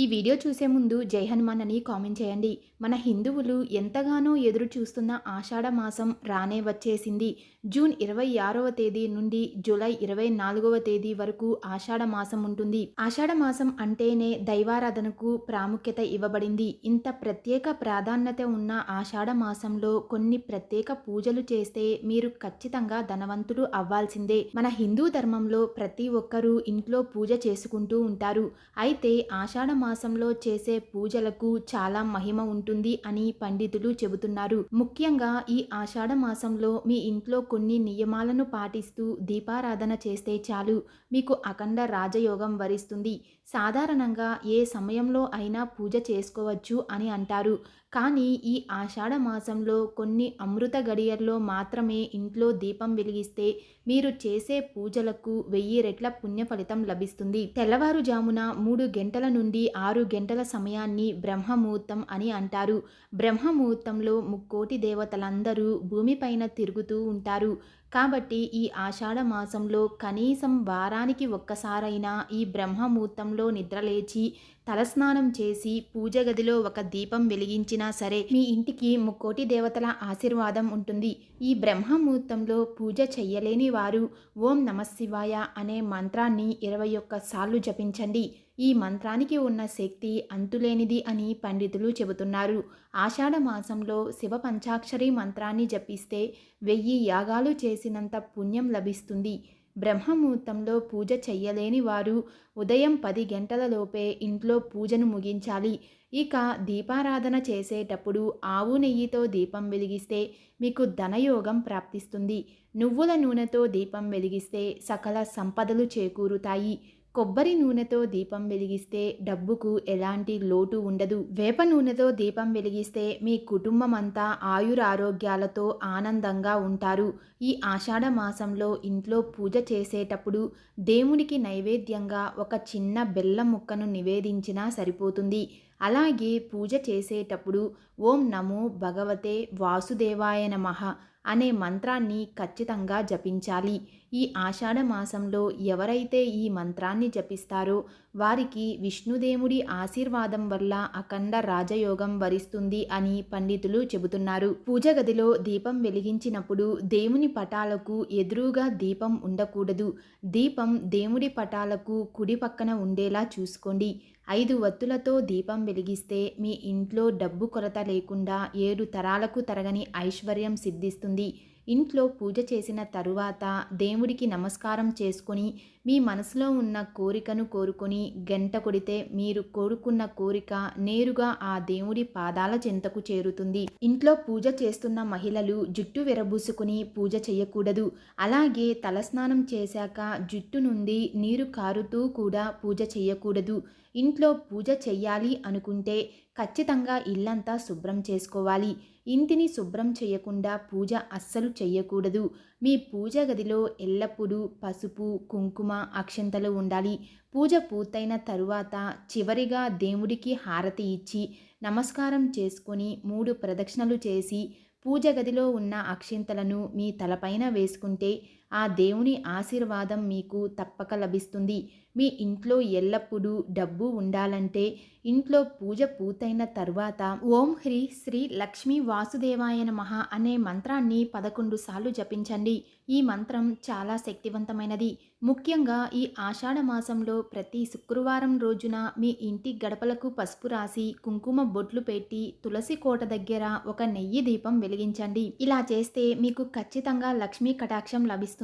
ఈ వీడియో చూసే ముందు జై హనుమాన్ అని కామెంట్ చేయండి. మన హిందువులు ఎంతగానో ఎదురు చూస్తున్న ఆషాఢ మాసం రానే వచ్చేసింది. జూన్ ఇరవై ఆరవ తేదీ నుండి జూలై ఇరవై నాలుగవ తేదీ వరకు ఆషాఢ మాసం ఉంటుంది. ఆషాఢ మాసం అంటేనే దైవారాధనకు ప్రాముఖ్యత ఇవ్వబడింది. ఇంత ప్రత్యేక ప్రాధాన్యత ఉన్న ఆషాఢ మాసంలో కొన్ని ప్రత్యేక పూజలు చేస్తే మీరు ఖచ్చితంగా ధనవంతులు అవ్వాల్సిందే. మన హిందూ ధర్మంలో ప్రతి ఒక్కరూ ఇంట్లో పూజ చేసుకుంటూ ఉంటారు. అయితే ఆషాఢ మాసంలో చేసే పూజలకు చాలా మహిమ ఉంటుంది అని పండితులు చెబుతున్నారు. ముఖ్యంగా ఈ ఆషాఢ మాసంలో మీ ఇంట్లో కొన్ని నియమాలను పాటిస్తూ దీపారాధన చేస్తే చాలు. మీకు అఖండ రాజయోగం వరిస్తుంది. సాధారణంగా ఏ సమయంలో అయినా పూజ చేసుకోవచ్చు అని అంటారు. కానీ ఈ ఆషాఢ మాసంలో కొన్ని అమృత గడియల్లో మాత్రమే ఇంట్లో దీపం వెలిగిస్తే మీరు చేసే పూజలకు వెయ్యి రెట్ల పుణ్య ఫలితం లభిస్తుంది. తెల్లవారుజామున మూడు గంటల నుండి ఆరు గంటల సమయాన్ని బ్రహ్మముహూర్తం అని అంటారు. బ్రహ్మముహూర్తంలో ముక్కోటి దేవతలందరూ భూమిపైన తిరుగుతూ ఉంటారు. కాబట్టి ఈ ఆషాఢ మాసంలో కనీసం వారానికి ఒక్కసారైనా ఈ బ్రహ్మముహూర్తంలో నిద్రలేచి తలస్నానం చేసి పూజ గదిలో ఒక దీపం వెలిగించినా సరే మీ ఇంటికి ముక్కోటి దేవతల ఆశీర్వాదం ఉంటుంది. ఈ బ్రహ్మముహూర్తంలో పూజ చెయ్యలేని వారు ఓం నమశివాయ అనే మంత్రాన్ని ఇరవై ఒక్క సార్లు జపించండి. ఈ మంత్రానికి ఉన్న శక్తి అంతులేనిది అని పండితులు చెబుతున్నారు. ఆషాఢ మాసంలో శివ పంచాక్షరి మంత్రాన్ని జపిస్తే వెయ్యి యాగాలు చేసినంత పుణ్యం లభిస్తుంది. బ్రహ్మముహూర్తంలో పూజ చెయ్యలేని వారు ఉదయం పది గంటలలోపే ఇంట్లో పూజను ముగించాలి. ఇక దీపారాధన చేసేటప్పుడు ఆవు నెయ్యితో దీపం వెలిగిస్తే మీకు ధనయోగం ప్రాప్తిస్తుంది. నువ్వుల నూనెతో దీపం వెలిగిస్తే సకల సంపదలు చేకూరుతాయి. కొబ్బరి నూనెతో దీపం వెలిగిస్తే డబ్బుకు ఎలాంటి లోటు ఉండదు. వేప నూనెతో దీపం వెలిగిస్తే మీ కుటుంబం అంతా ఆయురారోగ్యాలతో ఆనందంగా ఉంటారు. ఈ ఆషాఢ మాసంలో ఇంట్లో పూజ చేసేటప్పుడు దేవునికి నైవేద్యంగా ఒక చిన్న బెల్లం ముక్కను నివేదించినా సరిపోతుంది. అలాగే పూజ చేసేటప్పుడు ఓం నమో భగవతే వాసుదేవాయ నమః అనే మంత్రాన్ని ఖచ్చితంగా జపించాలి. ఈ ఆషాఢ మాసంలో ఎవరైతే ఈ మంత్రాన్ని జపిస్తారో వారికి విష్ణుదేవుడి ఆశీర్వాదం వల్ల అఖండ రాజయోగం వరిస్తుంది అని పండితులు చెబుతున్నారు. పూజ గదిలో దీపం వెలిగించినప్పుడు దేవుని పటాలకు ఎదురుగా దీపం ఉండకూడదు. దీపం దేవుడి పటాలకు కుడి పక్కన ఉండేలా చూసుకోండి. ఐదు వత్తులతో దీపం వెలిగిస్తే మీ ఇంట్లో డబ్బు కొరత లేకుండా ఏడు తరాలకు తరగని ఐశ్వర్యం సిద్ధిస్తుంది. ఇంట్లో పూజ చేసిన తరువాత దేవుడికి నమస్కారం చేసుకొని మీ మనసులో ఉన్న కోరికను కోరుకొని గంట కొడితే మీరు కోరుకున్న కోరిక నేరుగా ఆ దేవుడి పాదాల చెంతకు చేరుతుంది. ఇంట్లో పూజ చేస్తున్న మహిళలు జుట్టు విరబూసుకుని పూజ చేయకూడదు. అలాగే తలస్నానం చేశాక జుట్టు నుండి నీరు కారుతూ కూడా పూజ చేయకూడదు. ఇంట్లో పూజ చెయ్యాలి అనుకుంటే ఖచ్చితంగా ఇల్లంతా శుభ్రం చేసుకోవాలి. ఇంటిని శుభ్రం చేయకుండా పూజ అస్సలు చేయకూడదు మీ పూజ గదిలో ఎల్లప్పుడూ పసుపు కుంకుమ అక్షంతలు ఉండాలి. పూజ పూర్తయిన తరువాత చివరిగా దేవుడికి హారతి ఇచ్చి నమస్కారం చేసుకొని మూడు ప్రదక్షిణలు చేసి పూజ గదిలో ఉన్న అక్షింతలను మీ తలపైన వేసుకుంటే ఆ దేవుని ఆశీర్వాదం మీకు తప్పక లభిస్తుంది. మీ ఇంట్లో ఎల్లప్పుడూ డబ్బు ఉండాలంటే ఇంట్లో పూజ పూర్తయిన తర్వాత ఓం హ్రీ శ్రీ లక్ష్మీ వాసుదేవాయ నమః అనే మంత్రాన్ని పదకొండు సార్లు జపించండి. ఈ మంత్రం చాలా శక్తివంతమైనది. ముఖ్యంగా ఈ ఆషాఢ మాసంలో ప్రతి శుక్రవారం రోజున మీ ఇంటి గడపలకు పసుపు రాసి కుంకుమ బొట్లు పెట్టి తులసి కోట దగ్గర ఒక నెయ్యి దీపం వెలిగించండి. ఇలా చేస్తే మీకు ఖచ్చితంగా లక్ష్మీ కటాక్షం లభిస్తుంది.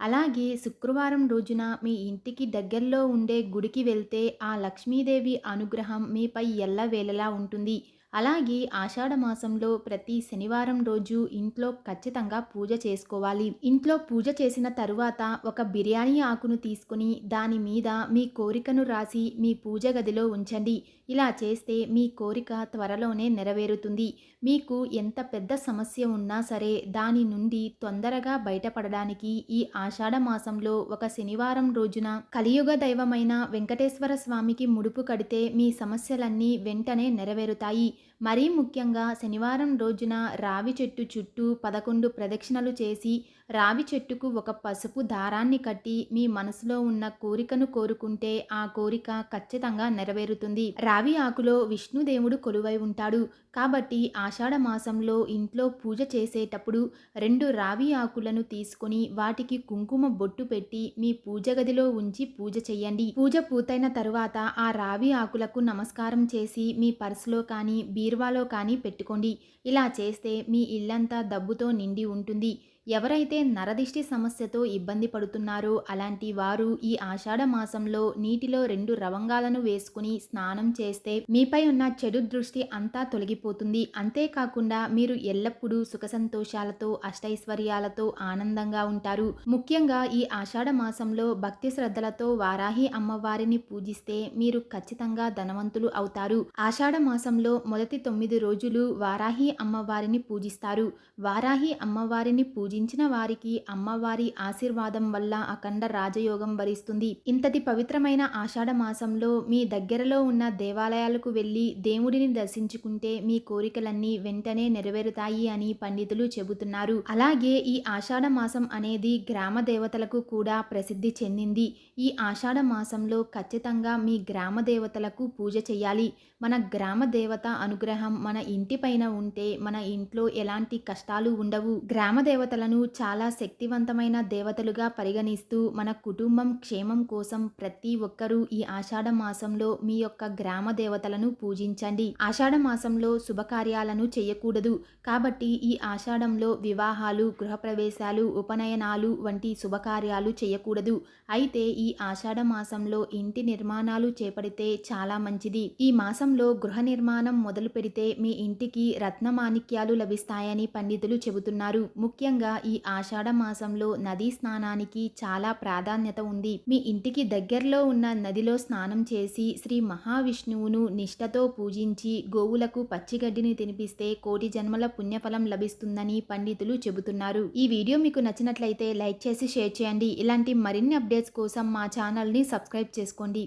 అలాగే శుక్రవారం రోజున మీ ఇంటికి దగ్గరలో ఉండే గుడికి వెళ్తే ఆ లక్ష్మీదేవి అనుగ్రహం మీపై ఎల్లవేళలా ఉంటుంది. అలాగే ఆషాఢ మాసంలో ప్రతి శనివారం రోజు ఇంట్లో ఖచ్చితంగా పూజ చేసుకోవాలి. ఇంట్లో పూజ చేసిన తరువాత ఒక బిర్యానీ ఆకును తీసుకుని దాని మీద మీ కోరికను రాసి మీ పూజ గదిలో ఉంచండి. ఇలా చేస్తే మీ కోరిక త్వరలోనే నెరవేరుతుంది. మీకు ఎంత పెద్ద సమస్య ఉన్నా సరే దాని నుండి తొందరగా బయటపడడానికి ఈ ఆషాఢ మాసంలో ఒక శనివారం రోజున కలియుగ దైవమైన వెంకటేశ్వర స్వామికి ముడుపు కడితే మీ సమస్యలన్నీ వెంటనే నెరవేరుతాయి. మరీ ముఖ్యంగా శనివారం రోజున రావి చెట్టు చుట్టూ పదకొండు ప్రదక్షిణలు చేసి రావి చెట్టుకు ఒక పసుపు దారాన్ని కట్టి మీ మనసులో ఉన్న కోరికను కోరుకుంటే ఆ కోరిక ఖచ్చితంగా నెరవేరుతుంది. రావి ఆకులో విష్ణుదేవుడు కొలువై ఉంటాడు. కాబట్టి ఆషాఢ మాసంలో ఇంట్లో పూజ చేసేటప్పుడు రెండు రావి ఆకులను తీసుకొని వాటికి కుంకుమ బొట్టు పెట్టి మీ పూజ గదిలో ఉంచి పూజ చెయ్యండి. పూజ పూర్తయిన తరువాత ఆ రావి ఆకులకు నమస్కారం చేసి మీ పర్సులో కానీ బీరువాలో కానీ పెట్టుకోండి. ఇలా చేస్తే మీ ఇల్లంతా డబ్బుతో నిండి ఉంటుంది. ఎవరైతే నరదిష్టి సమస్యతో ఇబ్బంది పడుతున్నారో అలాంటి వారు ఈ ఆషాఢ మాసంలో నీటిలో రెండు రవంగాలను వేసుకుని స్నానం చేస్తే మీపై ఉన్న చెడు దృష్టి అంతా తొలగిపోతుంది. అంతేకాకుండా మీరు ఎల్లప్పుడూ సుఖ సంతోషాలతో అష్టైశ్వర్యాలతో ఆనందంగా ఉంటారు. ముఖ్యంగా ఈ ఆషాఢ మాసంలో భక్తి శ్రద్ధలతో వారాహి అమ్మవారిని పూజిస్తే మీరు ఖచ్చితంగా ధనవంతులు అవుతారు. ఆషాఢ మాసంలో మొదటి తొమ్మిది రోజులు వారాహి అమ్మవారిని పూజిస్తారు. వారాహి అమ్మవారిని పూజి పూజించిన వారికి అమ్మవారి ఆశీర్వాదం వల్ల అఖండ రాజయోగం వరిస్తుంది. ఇంతటి పవిత్రమైన ఆషాఢ మాసంలో మీ దగ్గరలో ఉన్న దేవాలయాలకు వెళ్ళి దేవుడిని దర్శించుకుంటే మీ కోరికలన్నీ వెంటనే నెరవేరుతాయి అని పండితులు చెబుతున్నారు. అలాగే ఈ ఆషాఢ మాసం అనేది గ్రామ దేవతలకు కూడా ప్రసిద్ధి చెందింది. ఈ ఆషాఢ మాసంలో ఖచ్చితంగా మీ గ్రామ దేవతలకు పూజ చేయాలి. మన గ్రామ దేవత అనుగ్రహం మన ఇంటిపైన ఉంటే మన ఇంట్లో ఎలాంటి కష్టాలు ఉండవు. గ్రామ దేవతలను చాలా శక్తివంతమైన దేవతలుగా పరిగణిస్తూ మన కుటుంబం క్షేమం కోసం ప్రతి ఒక్కరూ ఈ ఆషాఢ మాసంలో మీ యొక్క గ్రామ దేవతలను పూజించండి. ఆషాఢ మాసంలో శుభకార్యాలను చేయకూడదు. కాబట్టి ఈ ఆషాఢంలో వివాహాలు గృహప్రవేశాలు ఉపనయనాలు వంటి శుభకార్యాలు చేయకూడదు. అయితే ఈ ఆషాఢ మాసంలో ఇంటి నిర్మాణాలు చేపడితే చాలా మంచిది. ఈ మాసంలో గృహ నిర్మాణం మొదలు పెడితే మీ ఇంటికి రత్నమాణిక్యాలు లభిస్తాయని పండితులు చెబుతున్నారు. ముఖ్యంగా ముఖ్యంగా ఈ ఆషాఢ మాసంలో నదీ స్నానానికి చాలా ప్రాధాన్యత ఉంది. మీ ఇంటికి దగ్గరలో ఉన్న నదిలో స్నానం చేసి శ్రీ మహావిష్ణువును నిష్ఠతో పూజించి గోవులకు పచ్చిగడ్డిని తినిపిస్తే కోటి జన్మల పుణ్యఫలం లభిస్తుందని పండితులు చెబుతున్నారు. ఈ వీడియో మీకు నచ్చినట్లయితే లైక్ చేసి షేర్ చేయండి. ఇలాంటి మరిన్ని అప్డేట్స్ కోసం మా ఛానల్ని సబ్స్క్రైబ్ చేసుకోండి.